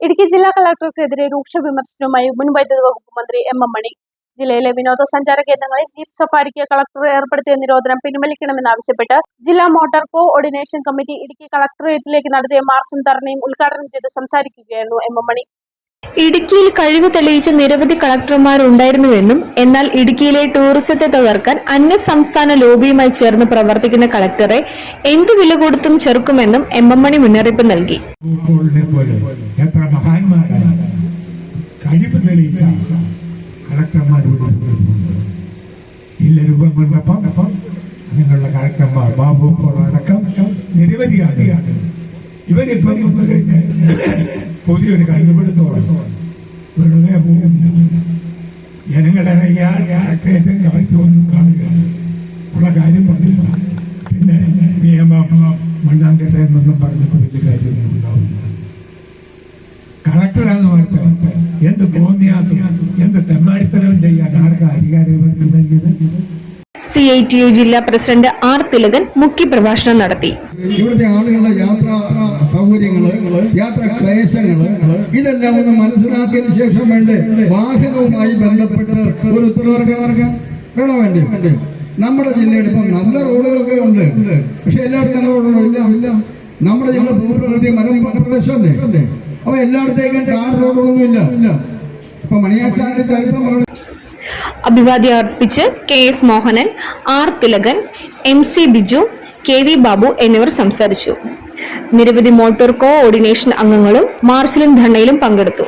ഇടുക്കി ജില്ലാ കളക്ടർക്കെതിരെ രൂക്ഷ വിമർശനവുമായി മുൻ വൈദ്യുതി വകുപ്പ് മന്ത്രി എം എം മണി. ജില്ലയിലെ വിനോദസഞ്ചാര കേന്ദ്രങ്ങളിൽ ജീപ്പ് സഫാരിക്ക് കളക്ടർ ഏർപ്പെടുത്തിയ നിരോധനം പിൻവലിക്കണമെന്നാവശ്യപ്പെട്ട് ജില്ലാ motor coordination committee Idukki കളക്ടറേറ്റിലേക്ക് നടത്തിയ മാർച്ചും ധർണയും ഉദ്ഘാടനം ചെയ്ത് സംസാരിക്കുകയായിരുന്നു എം എം മണി. ഇടുക്കിയിൽ കഴിവ് തെളിയിച്ച നിരവധി കളക്ടർമാരുണ്ടായിരുന്നുവെന്നും എന്നാൽ ഇടുക്കിയിലെ ടൂറിസത്തെ തകർക്കാൻ അന്യ സംസ്ഥാന ലോബിയുമായി ചേർന്ന് പ്രവർത്തിക്കുന്ന കളക്ടറെ എന്ത് വില കൊടുത്തും ചെറുക്കുമെന്നും എം എം മണി മുന്നറിയിപ്പ് നൽകി. കഴിവ് തെളിയിച്ച ബാബു ഇവരിപ്പം പുതിയൊരു കണ്ടുപിടുത്തമാണ് ഇയാൾ കളക്ടറേറ്റ് കളക്ടറൊന്നും കാണുക. ഉള്ള കാര്യം പറഞ്ഞില്ല. പിന്നെ നിയമം മണ്ണാങ്കട്ട എന്നൊന്നും പറഞ്ഞപ്പോൾ വലിയ കാര്യമൊന്നും ഉണ്ടാവില്ല. കളക്ടറാന്ന് പറഞ്ഞ എന്ത് തോന്നിയാസം എന്ത് തെമ്മാടിത്തരവും ചെയ്യാൻ ആർക്ക് അധികാരം നൽകിയത്? സി ഐ ടി യു ജില്ലാ പ്രസിഡന്റ് ആർ തിലകൻ മുഖ്യപ്രഭാഷണം നടത്തി. ഇവിടുത്തെ ആളുകളുടെ യാത്രാ സൗകര്യങ്ങൾ യാത്രാ ക്ലേശങ്ങൾ ഇതെല്ലാം ഒന്ന് മനസ്സിലാക്കിയതിനു ശേഷം വേണ്ട? വാഹനവുമായി ബന്ധപ്പെട്ട് ഒരു ഉത്തരവർഗം വേണോ വേണ്ടേ? നമ്മുടെ ജില്ലയിൽ ഇപ്പം നല്ല റോഡുകളൊക്കെ ഉണ്ട്. പക്ഷെ എല്ലായിടത്തും നല്ല റോഡുകളോ ഇല്ല. ഇല്ല നമ്മുടെ ജില്ല ഭൂപ്രകൃതി മരം പ്രദേശമല്ലേ? അപ്പൊ എല്ലായിടത്തേക്കും ടാർ റോഡുകളൊന്നും ഇല്ല. ഇപ്പൊ മണിയാശാന്റെ ചരിത്രം പറഞ്ഞു അഭിവാദ്യം അർപ്പിച്ച് K S Mohanan R Thilakan M C Biju K V Babu എന്നിവർ സംസാരിച്ചു. നിരവധി മോട്ടോർ കോ ഓർഡിനേഷൻ അംഗങ്ങളും മാർഷലും ധണ്ണയിലും പങ്കെടുത്തു.